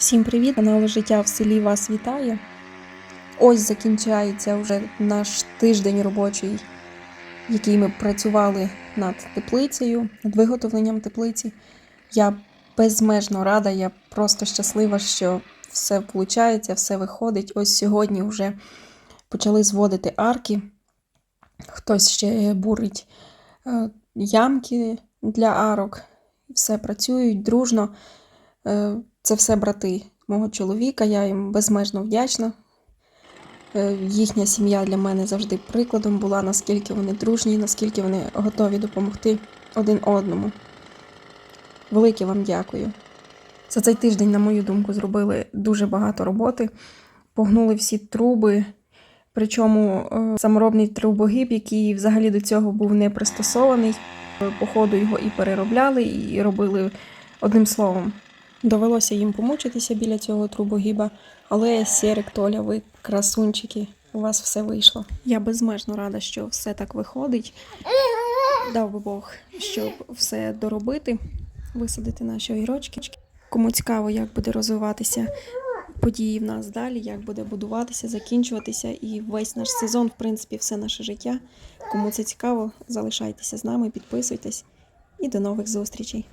Всім привіт! Канал Життя в селі вас вітає. Ось закінчається вже наш тиждень робочий, який ми працювали над теплицею, над виготовленням теплиці. Я безмежно рада, я просто щаслива, що все виходить, все виходить. Ось сьогодні вже почали зводити арки. Хтось ще бурить е, ямки для арок. Все працюють дружно. Це все брати мого чоловіка, я їм безмежно вдячна. Е, Їхня сім'я для мене завжди прикладом була, наскільки вони дружні, наскільки вони готові допомогти один одному. Велике вам дякую. За цей тиждень, на мою думку, зробили дуже багато роботи, погнули всі труби. Причому е, саморобний трубогиб, який взагалі до цього був не пристосований. Е, По ходу його і переробляли, і робили одним словом. Довелося їм помучитися біля цього трубогіба, але Серик, Толя, ви красунчики, у вас все вийшло. Я безмежно рада, що все так виходить. Дав би Бог, щоб все доробити, висадити наші огірочки. Кому цікаво, як буде розвиватися події в нас далі, як буде будуватися, закінчуватися, і весь наш сезон, в принципі, все наше життя. Кому це цікаво, залишайтеся з нами, підписуйтесь і до нових зустрічей.